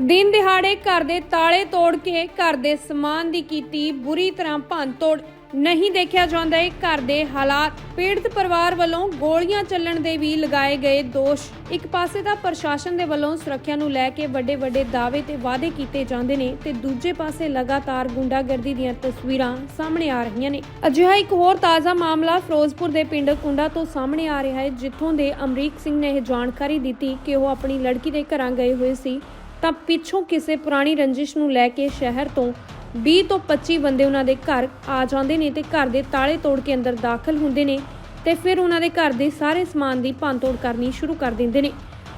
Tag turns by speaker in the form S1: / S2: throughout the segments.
S1: ਦਿਨ ਦਿਹਾੜੇ ਘਰ ਦੇ ਤਾਲੇ ਤੋੜ ਕੇ ਘਰ ਦੇ ਸਮਾਨ ਦੀ ਕੀਤੀ ਬੁਰੀ ਤਰ੍ਹਾਂ ਭੰਨਤੋੜ ਨਹੀਂ ਦੇਖਿਆ ਜਾਂਦਾ। ਇਹ ਘਰ ਦੇ ਹਾਲਾਤ ਪੀੜਤ ਪਰਿਵਾਰ ਵੱਲੋਂ ਗੋਲੀਆਂ ਚੱਲਣ ਦੇ ਵੀ ਲਗਾਏ ਗਏ ਦੋਸ਼। ਇੱਕ ਪਾਸੇ ਤਾਂ ਪ੍ਰਸ਼ਾਸਨ ਦੇ ਵੱਲੋਂ ਸੁਰੱਖਿਆ ਨੂੰ ਲੈ ਕੇ ਵੱਡੇ ਵੱਡੇ ਦਾਅਵੇ ਤੇ ਵਾਅਦੇ ਕੀਤੇ ਜਾਂਦੇ ਨੇ ਤੇ ਦੂਜੇ ਪਾਸੇ ਲਗਾਤਾਰ ਗੁੰਡਾਗਰਦੀ ਦੀਆਂ ਤਸਵੀਰਾਂ ਸਾਹਮਣੇ ਆ ਰਹੀਆਂ ਨੇ। ਅਜਿਹਾ ਇੱਕ ਹੋਰ ਤਾਜ਼ਾ ਮਾਮਲਾ ਫਿਰੋਜ਼ਪੁਰ ਦੇ ਪਿੰਡ ਕੁੰਡਾ ਤੋਂ ਸਾਹਮਣੇ ਆ ਰਿਹਾ ਹੈ, ਜਿੱਥੋਂ ਦੇ ਅਮਰੀਕ ਸਿੰਘ ਨੇ ਇਹ ਜਾਣਕਾਰੀ ਦਿੱਤੀ ਕਿ ਉਹ ਆਪਣੀ ਲੜਕੀ ਦੇ ਘਰਾਂ ਗਏ ਹੋਏ ਸੀ। ਤਾਂ ਪਿੱਛੋਂ ਕਿਸੇ ਪੁਰਾਣੀ ਰੰਜਿਸ਼ ਨੂੰ ਲੈ ਕੇ ਸ਼ਹਿਰ ਤੋਂ 20 ਤੋਂ 25 ਬੰਦੇ ਉਹਨਾਂ ਦੇ ਘਰ ਆ ਜਾਂਦੇ ਨੇ ਤੇ ਘਰ ਦੇ ਤਾਲੇ ਤੋੜ ਕੇ ਅੰਦਰ ਦਾਖਲ ਹੁੰਦੇ ਨੇ ਤੇ ਫਿਰ ਉਹਨਾਂ ਦੇ ਘਰ ਦੇ ਸਾਰੇ ਸਮਾਨ ਦੀ ਭੰਨਤੋੜ ਕਰਨੀ ਸ਼ੁਰੂ ਕਰ ਦਿੰਦੇ ਨੇ।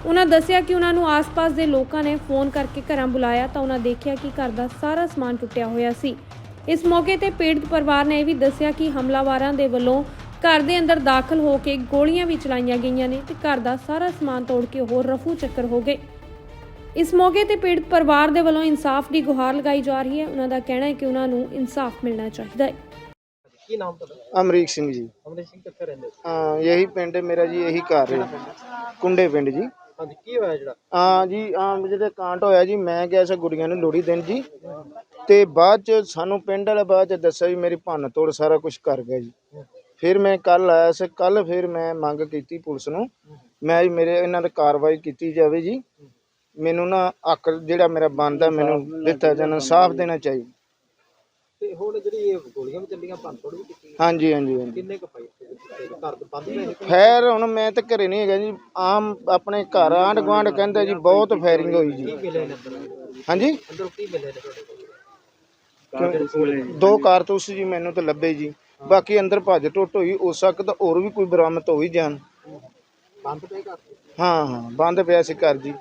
S1: ਉਹਨਾਂ ਦੱਸਿਆ ਕਿ ਉਹਨਾਂ ਨੂੰ ਆਸ-ਪਾਸ ਦੇ ਲੋਕਾਂ ਨੇ ਫੋਨ ਕਰਕੇ ਘਰਾਂ ਬੁਲਾਇਆ ਤਾਂ ਉਹਨਾਂ ਦੇਖਿਆ ਕਿ ਘਰ ਦਾ ਸਾਰਾ ਸਮਾਨ ਟੁੱਟਿਆ ਹੋਇਆ ਸੀ। ਇਸ ਮੌਕੇ ਤੇ ਪੀੜਤ ਪਰਿਵਾਰ ਨੇ ਇਹ ਵੀ ਦੱਸਿਆ ਕਿ ਹਮਲਾਵਾਰਾਂ ਦੇ ਵੱਲੋਂ ਘਰ ਦੇ ਅੰਦਰ ਦਾਖਲ ਹੋ ਕੇ ਗੋਲੀਆਂ ਵੀ ਚਲਾਈਆਂ ਗਈਆਂ ਨੇ ਤੇ ਘਰ ਦਾ ਸਾਰਾ ਸਮਾਨ ਤੋੜ ਕੇ ਹੋਰ ਰਫੂ ਚੱਕਰ ਹੋ ਗਏ। ਇਸ ਮੌਕੇ ਤੇ ਪੀੜਤ ਪਰਿਵਾਰ ਦੇ ਵੱਲੋਂ ਇਨਸਾਫ ਦੀ ਗੁਹਾਰ ਲਗਾਈ ਜਾ ਰਹੀ ਹੈ। ਉਹਨਾਂ ਦਾ ਕਹਿਣਾ ਹੈ ਕਿ ਉਹਨਾਂ ਨੂੰ ਇਨਸਾਫ ਮਿਲਣਾ ਚਾਹੀਦਾ ਹੈ।
S2: ਕੀ ਨਾਮ ਤੁਹਾਡਾ?
S3: ਅਮਰੀਕ ਸਿੰਘ ਜੀ।
S2: ਅਮਰੀਕ ਸਿੰਘ ਕਿੱਥੇ ਰਹਿੰਦੇ ਹੋ?
S3: ਹਾਂ ਇਹੀ ਪਿੰਡ ਮੇਰਾ ਜੀ ਇਹੀ ਘਰ ਹੈ। ਕੁੰਡੇ ਪਿੰਡ ਜੀ।
S2: ਹਾਂਜੀ ਕੀ ਹੋਇਆ ਜਿਹੜਾ?
S3: ਹਾਂ ਜੀ ਆ ਜਿਹੜੇ ਕਾਂਟ ਹੋਇਆ ਜੀ ਮੈਂ ਗਿਆ ਸੀ ਗੁੜੀਆਂ ਨੂੰ ਲੋੜੀ ਦੇਣ ਜੀ। ਤੇ ਬਾਅਦ ਚ ਸਾਨੂੰ ਪਿੰਡ ਵਾਲੇ ਬਾਅਦ ਚ ਦੱਸਿਆ ਵੀ ਮੇਰੀ ਭੰਨ ਤੋੜ ਸਾਰਾ ਕੁਝ ਕਰ ਗਿਆ ਜੀ। ਫਿਰ ਮੈਂ ਕੱਲ ਆਇਆ ਸੀ ਕੱਲ ਫਿਰ ਮੈਂ ਮੰਗ ਕੀਤੀ ਪੁਲਿਸ ਨੂੰ। ਮੈਂ ਜੀ ਮੇਰੇ ਇਹਨਾਂ ਤੇ ਕਾਰਵਾਈ ਕੀਤੀ ਜਾਵੇ ਜੀ। ਮੈਨੂੰ ਨਾ ਹੱਕ ਜਿਹੜਾ ਮੇਰਾ ਬਣਦਾ ਮੈਨੂੰ ਦਿੱਤਾ ਜਾਣਾ ਇਨਸਾਫ ਦੇਣਾ ਚਾਹੀਦਾ।
S2: ਤੇ ਹੁਣ ਜਿਹੜੀ ਇਹ ਗੋਲੀਆਂ ਵੀ ਚੱਲੀਆਂ ਭੰਨਤੋੜ ਵੀ ਕੀਤੀ।
S3: ਹਾਂਜੀ ਹਾਂਜੀ ਹਾਂਜੀ।
S2: ਕਿੰਨੇ ਕੁ ਪਾਈ ਤੇ ਘਰ ਤੋਂ ਬੰਦ ਨੇ
S3: ਖੈਰ ਹੁਣ ਮੈਂ ਤਾਂ ਘਰੇ ਨਹੀਂ ਹੈਗਾ ਜੀ। ਆਮ ਆਪਣੇ ਘਰ ਆਂਢ ਗੁਆਂਢ ਕਹਿੰਦਾ ਜੀ ਬਹੁਤ ਫਾਇਰਿੰਗ ਹੋਈ ਜੀ।
S2: ਮਿਲੇ ਨੇ ਅੰਦਰ
S3: ਹਾਂਜੀ?
S2: ਅੰਦਰ ਕੀ ਮਿਲੇ ਨੇ ਤੁਹਾਡੇ ਕੋਲ
S3: ਦੋ ਕਾਰਤੂਸ ਜੀ ਮੈਨੂੰ ਤਾਂ ਲੱਭੇ ਜੀ। ਬਾਕੀ ਅੰਦਰ ਭੱਜ ਟੁੱਟ ਹੋਈ ਹੋ ਸਕਦਾ ਹੋਰ ਵੀ ਕੋਈ ਬਰਾਮਦ ਹੋ ਹੀ ਜਾਣ।
S2: ਬੰਦ ਪਏ ਘਰ?
S3: ਹਾਂ ਹਾਂ ਬੰਦ ਪਿਆ ਸੀ ਘਰ ਜੀ।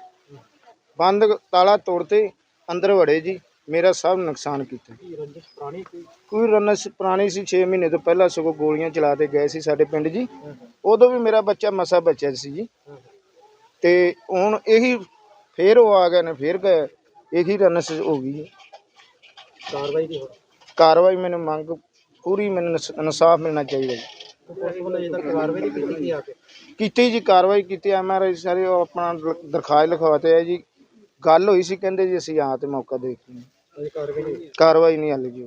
S3: ਬੰਦ ਤਾਲਾ ਤੋੜਤੇ ਅੰਦਰ ਵੜੇ ਜੀ। ਮੇਰਾ ਸਭ ਨੁਕਸਾਨ ਕੀਤਾ।
S2: ਕੀ ਰੰਜਿਸ਼ ਪੁਰਾਣੀ ਕੋਈ
S3: ਕੋਈ ਰਨਸ ਪੁਰਾਣੀ ਸੀ 6 ਮਹੀਨੇ ਤੋਂ ਪਹਿਲਾਂ ਸਗੋਂ ਗੋਲੀਆਂ ਚਲਾ ਕੇ ਗਏ ਸੀ ਸਾਡੇ ਪਿੰਡ ਜੀ। ਉਦੋਂ ਵੀ ਮੇਰਾ ਬੱਚਾ ਮਸਾ ਬਚਿਆ ਸੀ ਜੀ। ਤੇ ਹੁਣ ਇਹੀ ਫੇਰ ਉਹ ਆ ਗਏ ਨੇ ਫੇਰ ਗਏ ਇਹੀ ਰਨਸ ਹੋ ਗਈ।
S2: ਕਾਰਵਾਈ ਦੀ ਹੁਣ?
S3: ਕਾਰਵਾਈ ਮੈਨੂੰ ਮੰਗ ਪੂਰੀ ਮੈਨੂੰ ਇਨਸ- ਇਨਸਾਫ ਮਿਲਣਾ ਚਾਹੀਦਾ ਜੀ।
S2: ਕੀਤੀ
S3: ਜੀ ਕਾਰਵਾਈ ਕੀਤੀ ਐਮਆਰਆਈ ਸਾਰੇ ਆਪਣਾ ਦਰਖਾਸਤ ਲਿਖਵਾਤੇ ਹੈ ਜੀ। ਗੱਲ ਹੋਈ ਸੀ ਕਹਿੰਦੇ ਜੀ ਅਸੀਂ ਆ ਤੇ ਮੌਕਾ ਹਾਂ
S2: ਅਜੇ ਕਾਰਵਾਈ ਨਹੀਂ ਹੋਈ?
S3: ਕਾਰਵਾਈ ਨਹੀਂ ਹਾਲੇ ਜੀ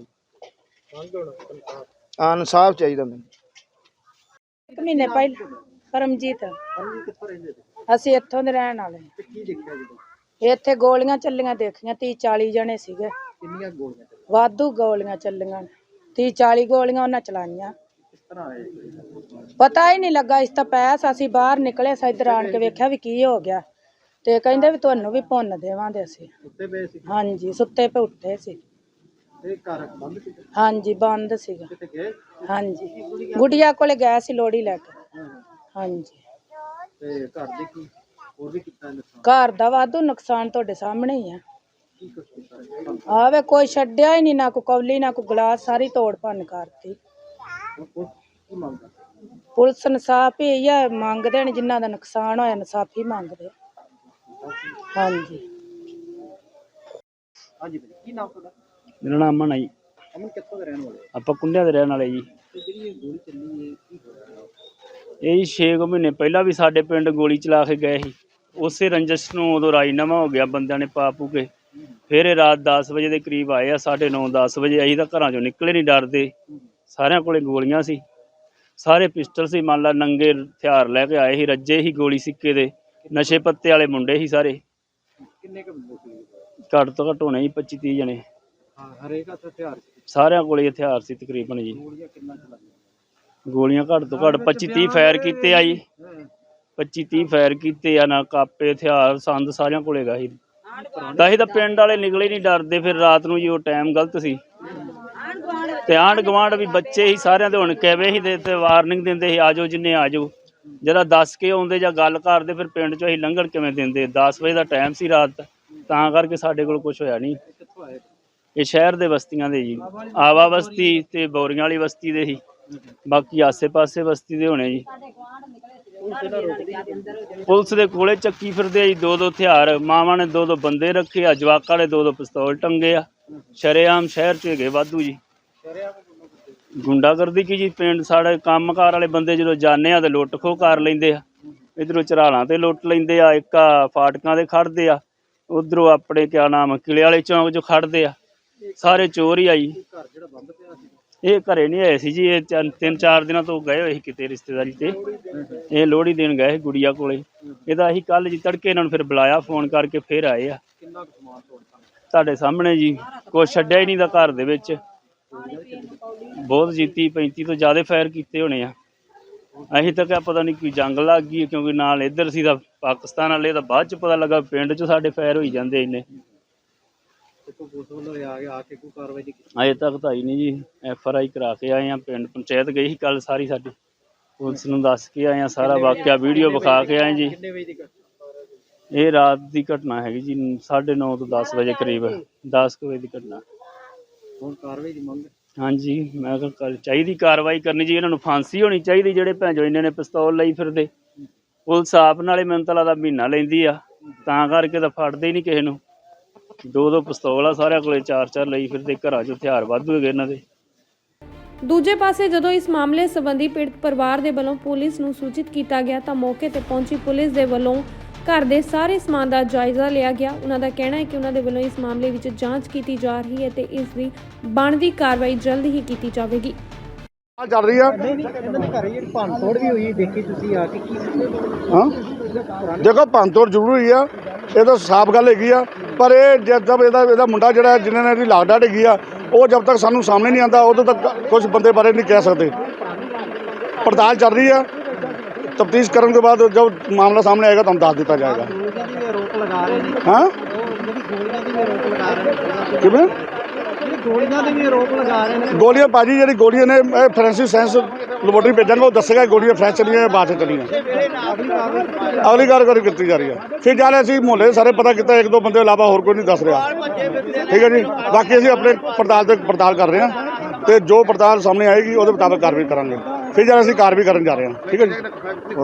S2: ਮੰਗ ਹੁਣ ਇਨਸਾਫ਼।
S3: ਆ ਇਨਸਾਫ ਚਾਹੀਦਾ ਮੈਨੂੰ।
S4: ਇੱਕ ਮਹੀਨੇ ਪਹਿਲਾਂ ਪਰਮਜੀਤ।
S2: ਹਾਂਜੀ ਕਿੱਥੋਂ ਰਹਿੰਦੇ ਤੇ
S4: ਅਸੀਂ ਇੱਥੋਂ ਦੇ ਰਹਿਣ ਵਾਲੇ
S2: ਤੇ ਕੀ ਦੇਖਿਆ ਜਦੋਂ
S4: ਹਾਂ। ਇੱਥੇ ਗੋਲੀਆਂ ਚੱਲੀਆਂ ਦੇਖੀਆਂ 30 40 ਜਣੇ ਸੀਗੇ।
S2: ਕਿੰਨੀਆਂ ਗੋਲੀਆਂ ਚੱਲੀਆਂ?
S4: ਵਾਧੂ ਗੋਲੀਆਂ ਚੱਲੀਆਂ 30 40 ਗੋਲੀਆਂ ਉਹਨਾਂ ਚਲਾਈਆਂ।
S2: ਕਿਸ ਤਰ੍ਹਾਂ ਆਏ?
S4: ਪਤਾ ਹੀ ਨਹੀਂ ਲੱਗਾ ਇਸ ਤਾਂ ਪੈਸ ਅਸੀਂ ਬਾਹਰ ਨਿਕਲੇ ਸਾਂ ਇੱਧਰ ਆਣ ਕੇ ਵੇਖਿਆ ਵੀ ਕੀ ਹੋ ਗਿਆ। ਤੇ ਕਹਿੰਦੇ ਵੀ ਤੁਹਾਨੂੰ ਵੀ ਭੁੰਨ ਦੇਵਾਂਗੇ ਅਸੀਂ।
S2: ਉੱਤੇ ਪਏ ਸੀ।
S4: ਹਾਂਜੀ ਸੁੱਤੇ ਪਏ ਉੱਠੇ ਸੀ।
S2: ਤੇ ਘਰ ਬੰਦ ਸੀ?
S4: ਹਾਂਜੀ ਬੰਦ ਸੀਗਾ।
S2: ਕਿਤੇ ਗਏ?
S4: ਹਾਂਜੀ। ਗੁੜੀਆ ਕੋਲੇ ਗਏ ਸੀ ਲੋੜੀ ਲੈ ਕੇ। ਹਾਂਜੀ।
S2: ਤੇ ਘਰ ਦੇ ਕੀ ਹੋਰ ਵੀ ਕੀਤਾ ਨੁਕਸਾਨ
S4: ਘਰ ਦਾ ਵਾਧੂ ਨੁਕਸਾਨ ਤੁਹਾਡੇ ਸਾਹਮਣੇ ਹੀ ਆ।
S2: ਕੀ ਕੁਛ ਕੀਤਾ ਹੈ?
S4: ਆਵੇ ਕੋਈ ਛੱਡਿਆ ਹੀ ਨਹੀਂ ਨਾ ਕੋਈ ਕੌਲੀ ਨਾ ਕੋਈ ਗਲਾਸ ਸਾਰੀ ਤੋੜ ਭੰਨ ਕਰਤੀ।
S2: ਹੁਣ ਪੁਲਿਸ ਕੀ ਮੰਗਦਾ?
S4: ਪੁਲਿਸ ਇਨਸਾਫ ਹੀ ਇਹੀ ਮੰਗਦੇ ਨੇ ਜਿਨ੍ਹਾਂ ਦਾ ਨੁਕਸਾਨ ਹੋਇਆ ਇਨਸਾਫ ਹੀ ਮੰਗਦੇ। ਹਾਂਜੀ।
S2: ਹਾਂਜੀ ਭਾਈ ਕੀ ਨਾਮ ਤੁਹਾਡਾ?
S5: ਮੇਰਾ ਨਾਮ ਅਮਨ ਹੈ ਜੀ।
S2: ਅਮਨ ਕਿੱਥੋਂ ਦੇ ਰਹਿਣ ਵਾਲੇ ਹੋ?
S5: ਆਪਾਂ ਕੁੰਡਿਆਂ ਦੇ ਰਹਿਣ ਵਾਲੇ ਜੀ।
S2: ਤੇ ਜਿਹੜੀ ਇਹ ਗੋਲੀ ਚੱਲੀ ਹੈ ਕੀ ਹੋਇਆ?
S5: ਇਹ ਜੀ 6 ਮਹੀਨੇ ਪਹਿਲਾਂ ਵੀ ਸਾਡੇ ਪਿੰਡ ਗੋਲੀ ਚਲਾ ਕੇ ਗਏ ਸੀ। ਉਸੇ ਰੰਜਸ ਨੂੰ ਉਦੋਂ ਰਾਜੀਨਾਮਾ ਹੋ ਗਿਆ ਬੰਦਿਆਂ ਨੇ ਪਾ ਪੂ ਕੇ। ਫਿਰ ਇਹ ਰਾਤ 10 ਵਜੇ ਦੇ ਕਰੀਬ ਆਏ ਆ 9:30 10 ਵਜੇ। ਅਸੀਂ ਤਾਂ ਘਰਾਂ ਚੋਂ ਨਿਕਲੇ ਨਹੀਂ ਡਰਦੇ। ਸਾਰਿਆਂ ਕੋਲੇ ਗੋਲੀਆਂ ਸੀ। ਸਾਰੇ ਪਿਸਟਲ ਸੀ। ਮੰਨ ਲਾ ਨੰਗੇ ਹਥਿਆਰ ਲੈ ਕੇ ਆਏ ਸੀ ਰੱਜੇ ਸੀ ਗੋਲੀ ਸਿੱਕੇ ਦੇ। ਨਸ਼ੇ ਪੱਤੇ ਵਾਲੇ ਮੁੰਡੇ ਸੀ ਸਾਰੇ।
S2: ਕਿੰਨੇ ਕੁ ਸੀ?
S5: ਘੱਟ ਤੋਂ ਘੱਟ ਹੋਣੇ ਜੀ 25 30 ਜਣੇ।
S2: ਹਾਂ ਹਰੇਕ ਹੱਥ ਹਥਿਆਰ ਸੀ।
S5: ਸਾਰਿਆਂ ਕੋਲੇ ਹਥਿਆਰ ਸੀ ਤਕਰੀਬਨ ਜੀ।
S2: ਗੋਲੀਆਂ ਕਿੰਨਾ ਚਲਾਈਆਂ
S5: ਗੋਲੀਆਂ ਘੱਟ ਤੋਂ ਘੱਟ 25 30 ਫਾਇਰ ਕੀਤੇ ਆ ਜੀ।
S2: ਹਾਂ।
S5: 25 30 ਫਾਇਰ ਕੀਤੇ ਆ ਨਾ ਕਾਪੇ ਹਥਿਆਰ ਸੰਦ ਸਾਰਿਆਂ ਕੋਲੇ ਹੈਗਾ ਸੀ। ਤਾਂ ਹੀ ਤਾਂ ਪਿੰਡ ਵਾਲੇ ਨਿਕਲੇ ਨਹੀਂ ਡਰਦੇ ਫਿਰ ਰਾਤ ਨੂੰ ਜੀ ਉਹ ਟਾਈਮ ਗਲਤ ਸੀ। ਤੇ ਆਂਢ ਗੁਆਂਢ ਵੀ ਬੱਚੇ ਹੀ ਸਾਰਿਆਂ ਦੇ ਹੁਣ ਕਹਵੇ ਹੀ ਦੇ ਤੇ ਵਾਰਨਿੰਗ ਦਿੰਦੇ ਸੀ ਆਜੋ ਜਿੰਨੇ ਆਜੋ ਜਿਹੜਾ ਦੱਸ ਕੇ ਆਉਂਦੇ ਜਾਂ ਗੱਲ ਕਰਦੇ, ਫਿਰ ਪਿੰਡ ਚੋਂ ਅਸੀਂ ਲੰਘਣ ਕਿਵੇਂ ਦਿੰਦੇ? 10 ਵਜੇ ਦਾ ਟਾਈਮ ਸੀ ਰਾਤ ਦਾ ਤਾਂ ਕਰਕੇ ਸਾਡੇ ਕੋਲ ਕੁਝ ਹੋਇਆ ਨਹੀਂ। ਇਹ ਸ਼ਹਿਰ ਦੇ ਬਸਤੀਆਂ ਦੇ ਜੀ। ਆਵਾ ਬਸਤੀ ਤੇ ਬੌਰੀਆਂ ਵਾਲੀ ਬਸਤੀ ਦੇ ਹੀ ਬਾਕੀ ਆਸੇ-ਪਾਸੇ ਬਸਤੀ ਦੇ ਹੋਣੇ ਜੀ। ਪੁਲਿਸ ਦੇ ਕੋਲੇ ਚੱਕੀ ਫਿਰਦੇ ਆ ਜੀ ਦੋ ਦੋ ਹਥਿਆਰ। ਮਾਵਾਂ ਨੇ ਦੋ ਦੋ ਬੰਦੇ ਰੱਖੇ ਆ, ਜਵਾਕਾਂ ਨੇ ਦੋ ਦੋ ਪਿਸਤੌਲ ਟੰਗੇ ਆ। ਸ਼ਰੇਆਮ ਸ਼ਹਿਰ 'ਚ ਹੈਗੇ ਵਾਧੂ ਜੀ। ਗੁੰਡਾਗਰਦੀ ਕੀ ਜੀ? ਪਿੰਡ ਸਾਡੇ ਕੰਮਕਾਰ ਵਾਲੇ ਬੰਦੇ ਜਦੋਂ ਜਾਂਦੇ ਆ ਤੇ ਲੁੱਟ ਖੋਹ ਕਰ ਲੈਂਦੇ ਆ। ਇਧਰੋਂ ਚਰਾਲਾਂ ਤੇ ਲੁੱਟ ਲੈਂਦੇ ਆ, ਇੱਕ ਆ ਫਾਟਕਾਂ ਦੇ ਖੜਦੇ ਆ, ਉਧਰੋਂ ਆਪਣੇ ਕਿਆ ਨਾਮ ਕਿਲੇ ਵਾਲੇ ਚੌਂਕ 'ਚੋਂ ਖੜਦੇ ਆ। ਸਾਰੇ ਚੋਰ ਹੀ ਆਈ ਇਹ ਘਰੇ ਨਹੀਂ ਆਏ ਸੀ ਜੀ, ਇਹ ਚੰ- ਤਿੰਨ ਚਾਰ ਦਿਨਾਂ ਤੋਂ ਗਏ ਹੋਏ ਸੀ ਕਿਤੇ ਰਿਸ਼ਤੇਦਾਰੀ ਤੇ। ਇਹ ਲੋਹੜੀ ਦੇਣ ਗਏ ਸੀ ਗੁੜੀਆ ਕੋਲੇ। ਇਹਦਾ ਅਸੀਂ ਕੱਲ ਜੀ ਤੜਕੇ ਇਹਨਾਂ ਨੂੰ ਫਿਰ ਬੁਲਾਇਆ, ਫੋਨ ਕਰਕੇ ਫਿਰ ਆਏ ਆ। ਤੁਹਾਡੇ ਸਾਹਮਣੇ ਜੀ, ਕੁਛ ਛੱਡਿਆ ਹੀ ਨਹੀਂ ਦਾ ਘਰ ਦੇ ਵਿੱਚ। ਬਹੁਤ ਜੀਤੀ 35 ਤੋਂ ਜ਼ਿਆਦਾ ਫਾਇਰ ਕੀਤੇ ਹੋਣੇ ਆ। ਅਸੀਂ ਤਾਂ ਕਿਹਾ ਪਤਾ ਨਹੀਂ ਕੋਈ ਜੰਗ ਲੱਗ ਗਈ ਕਿਉਂਕਿ ਨਾਲ ਇੱਧਰ ਸੀ ਤਾਂ ਪਾਕਿਸਤਾਨ ਵਾਲੇ ਤਾਂ ਬਾਅਦ ਚ ਪਤਾ ਲੱਗਾ ਪਿੰਡ 'ਚ ਸਾਡੇ ਫਾਇਰ ਹੋਈ ਜਾਂਦੇ ਇੰਨੇ। ਅਜੇ ਤੱਕ ਤਾਂ ਹੀ ਨਹੀਂ ਜੀ। ਐਫ ਆਰ ਆਈ ਕਰਾ ਕੇ ਆਏ ਆ ਪਿੰਡ ਪੰਚਾਇਤ ਗਈ ਸੀ ਕੱਲ ਸਾਰੀ ਸਾਡੀ। ਪੁਲਿਸ ਨੂੰ ਦੱਸ ਕੇ ਆਏ ਆ ਸਾਰਾ ਵਾਕਿਆ ਵੀਡੀਓ ਵਿਖਾ ਕੇ ਆਏ ਜੀ।
S2: ਦੀ
S5: ਇਹ ਰਾਤ ਦੀ ਘਟਨਾ ਹੈਗੀ ਜੀ 9:30 ਤੋਂ 10 ਵਜੇ ਕਰੀਬ 10 ਕੁ ਵਜੇ ਦੀ ਘਟਨਾ।
S2: ਹੁਣ ਕਾਰਵਾਈ ਦੀ ਮੰਗ
S5: ਹਾਂਜੀ, ਮੈਂ ਕਿਹਾ ਕਰ- ਚਾਹੀਦੀ ਕਾਰਵਾਈ ਕਰਨੀ ਜੀ, ਇਹਨਾਂ ਨੂੰ ਫਾਂਸੀ ਹੋਣੀ ਚਾਹੀਦੀ, ਜਿਹੜੇ ਭੈਂਜੋ ਇੰਨੇ ਨੇ ਪਿਸਤੌਲ ਲਈ ਫਿਰਦੇ। ਪੁਲਿਸ ਆਪ ਨਾਲੇ ਮੈਨੂੰ ਤਾਂ ਲੱਗਦਾ ਮਹੀਨਾ ਲੈਂਦੀ ਆ, ਤਾਂ ਕਰਕੇ ਤਾਂ ਫੜਦੇ ਹੀ ਨਹੀਂ ਕਿਸੇ ਨੂੰ। ਦੋ ਦੋ ਪਿਸਤੌਲ ਆ ਸਾਰਿਆਂ ਕੋਲੇ, ਚਾਰ ਚਾਰ ਲਈ ਫਿਰਦੇ, ਘਰਾਂ 'ਚ ਹਥਿਆਰ ਵਾਧੂ ਹੈਗੇ ਇਹਨਾਂ ਦੇ।
S1: ਦੂਜੇ ਪਾਸੇ ਜਦੋਂ ਇਸ ਮਾਮਲੇ ਸੰਬੰਧੀ ਪੀੜਤ ਪਰਿਵਾਰ ਦੇ ਵੱਲੋਂ ਪੁਲਿਸ ਨੂੰ ਸੂਚਿਤ ਕੀਤਾ ਗਿਆ ਤਾਂ ਮੌਕੇ ਤੇ ਪਹੁੰਚੀ ਪੁਲਿਸ ਦੇ ਵੱਲੋਂ ਘਰ ਦੇ ਸਾਰੇ ਸਮਾਨ ਦਾ ਜਾਇਜ਼ਾ ਲਿਆ ਗਿਆ। ਉਹਨਾਂ ਦਾ ਕਹਿਣਾ ਹੈ ਕਿ ਉਹਨਾਂ ਦੇ ਵੱਲੋਂ ਇਸ ਮਾਮਲੇ ਵਿੱਚ ਜਾਂਚ ਕੀਤੀ ਜਾ ਰਹੀ ਹੈ ਤੇ ਇਸ ਦੀ ਬਣਦੀ ਕਾਰਵਾਈ ਜਲਦ ਹੀ ਕੀਤੀ ਜਾਵੇਗੀ।
S6: ਆ ਚੱਲ ਰਹੀ ਆ।
S2: ਨਹੀਂ ਨਹੀਂ ਇਹਨਾਂ ਦੇ ਘਰ ਜਿਹੜੀ ਭੰਨ ਤੋੜ ਵੀ ਹੋਈ ਦੇਖੀ ਤੁਸੀਂ ਆ ਕੇ ਕੀ
S6: ਹਾਂ? ਦੇਖੋ ਭੰਨਤੋੜ ਜ਼ਰੂਰ ਹੋਈ ਆ। ਇਹ ਤਾਂ ਸਾਫ਼ ਗੱਲ ਹੈਗੀ ਆ। ਪਰ ਇਹ ਜਦ ਤੱਕ ਇਹਦਾ ਇਹਦਾ ਮੁੰਡਾ ਜਿਹੜਾ ਜਿਨ੍ਹਾਂ ਨੇ ਇਹਦੀ ਲਾਗਡਾ ਡਿੱਗੀ ਆ ਉਹ ਜਦ ਤੱਕ ਸਾਨੂੰ ਸਾਹਮਣੇ ਨਹੀਂ ਆਂਦਾ ਉਦੋਂ ਤੱਕ ਕੁਝ ਬੰਦੇ ਬਾਰੇ ਨਹੀਂ ਕਹਿ ਸਕਦੇ। ਪੜਤਾਲ ਚੱਲ ਰਹੀ ਆ। ਤਫਤੀਸ਼ ਕਰਨ ਤੋਂ ਬਾਅਦ ਜਦ ਮਾਮਲਾ ਸਾਹਮਣੇ ਆਏਗਾ ਤੁਹਾਨੂੰ ਦੱਸ ਦਿੱਤਾ ਜਾਏਗਾ।
S2: ਗੋਲੀਆਂ ਦੀ ਵੀ ਆਰੋਪ ਲਗਾ ਰਹੇ ਨੇ।
S6: ਹਾਂ?
S2: ਉਹ ਜਿਹੜੀ ਗੋਲੀਆਂ ਦੀ ਵੀ ਆਰੋਪ ਲਗਾ ਰਹੇ ਨੇ।
S6: ਕਿਵੇਂ?
S2: ਜਿਹੜੀ ਗੋਲੀਆਂ ਦੇ ਵੀ ਆਰੋਪ ਲਗਾ ਰਹੇ ਨੇ।
S6: ਗੋਲੀਆਂ ਬਾਜੀ ਜਿਹੜੀ ਗੋਲੀਆਂ ਨੇ ਇਹ ਫੋਰੈਂਸਿਕ ਸਾਇੰਸ ਲੈਬੋਰਟਰੀ ਭੇਜਾਂਗਾ ਉਹ ਦੱਸੇਗਾ ਗੋਲੀਆਂ ਫਰੈਸ਼ ਚੱਲੀਆਂ ਜਾਂ ਬਾਅਦ ਚ ਚੱਲੀਆਂ।
S2: ਅਗਲੀ ਕਾਰਵਾਈ
S6: ਕੀਤੀ ਜਾ ਰਹੀ ਹੈ। ਫਿਰ ਜਾਲੇ ਅਸੀਂ ਮੁਹੱਲੇ ਸਾਰੇ ਪਤਾ ਕੀਤਾ ਇੱਕ ਦੋ ਬੰਦੇ ਇਲਾਵਾ ਹੋਰ ਕੋਈ ਨਹੀਂ ਦੱਸ ਰਿਹਾ। ਠੀਕ ਹੈ ਜੀ। ਬਾਕੀ ਅਸੀਂ ਆਪਣੇ ਪੜਤਾਲ ਤੇ ਪੜਤਾਲ ਕਰ ਰਹੇ ਹਾਂ ਤੇ ਜੋ ਪੜਤਾਲ ਸਾਹਮਣੇ ਆਏਗੀ ਉਹਦੇ ਮੁਤਾਬਕ ਕਾਰਵਾਈ ਕਰਾਂਗੇ। ਫਿਰ ਜਦ ਅਸੀਂ ਕਾਰਵਾਈ ਕਰਨ ਜਾ ਰਹੇ ਹਾਂ। ਠੀਕ ਹੈ ਜੀ।